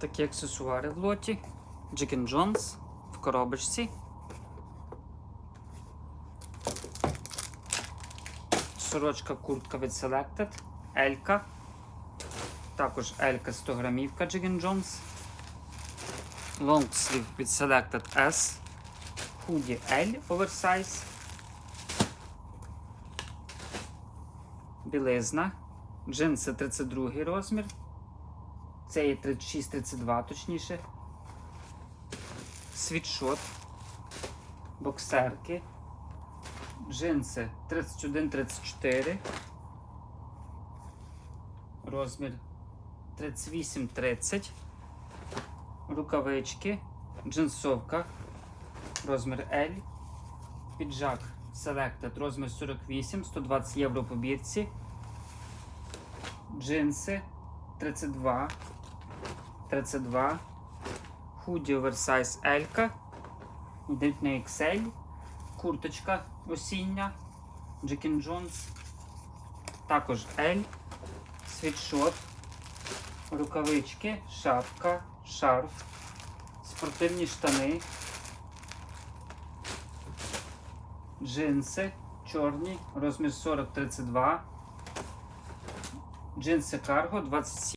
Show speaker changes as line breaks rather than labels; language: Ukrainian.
Такі аксесуари в лоті. Джикен Джонс в коробочці. Сорочка куртка від Selected. Елька. Також Елька 100 грамівка Джикен Джонс. Лонгслів від Selected S. Худі L Oversize. Білизна. Джинси 32 розмір. Це є 36-32 точніше. Світшот. Боксерки. Джинси 31-34. Розмір 38-30. Рукавички. Джинсовка. Розмір L. Піджак Selected розмір 48, 120 євро по бірці. Джинси 32, 32, худі оверсайз Елька, йдуть на XL, курточка осіння, Джекін Джонс, також L, світшот, рукавички, шапка, шарф, спортивні штани, джинси чорні, розмір 40-32, джинси карго 27.